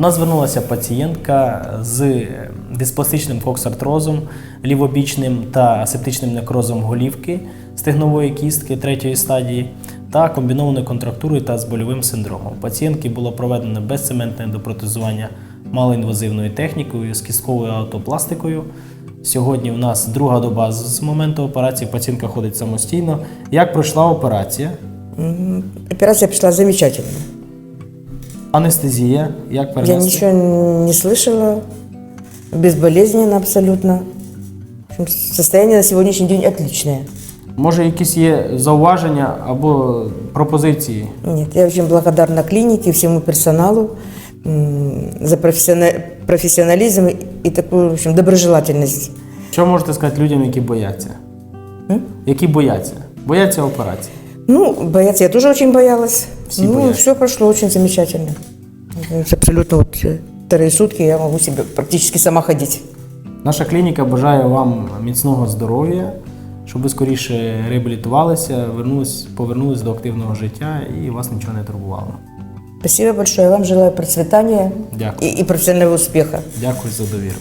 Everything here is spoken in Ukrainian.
У нас звернулася пацієнтка з диспластичним коксартрозом, лівобічним та асептичним некрозом голівки стегнової кістки третьої стадії та комбінованою контрактурою та з больовим синдромом. Пацієнтки було проведено безцементне допротезування малоінвазивною технікою з кістковою аутопластикою. Сьогодні у нас друга доба з моменту операції. Пацієнтка ходить самостійно. Як пройшла операція? М, Операция прошла замечательно. Анестезія, як Я перенести? ничего не слышала, безболезненно абсолютно. Состояние на сегодняшний день отличное. Може, якісь є зауваження або пропозиції? Нет, я очень благодарна клинике, всему персоналу за профессионализм и такую, в общем, доброжелательность. Що можете сказати людям, які бояться? М? Які бояться? Бояться операції. Ну, бояться, я тоже очень боялась. Все ну, боятся. все прошло очень замечательно. Абсолютно вот э, вторые сутки я могу себе практически сама ходить. Наша клініка бажає вам міцного здоров'я, щоб ви скоріше реабілітувалися, вернулись, повернулись до активного життя і вас нічого не турбувало. Спасибо большое. Я вам желаю процветания Дякую. и, и профессионального успеха. Дякую за довіру.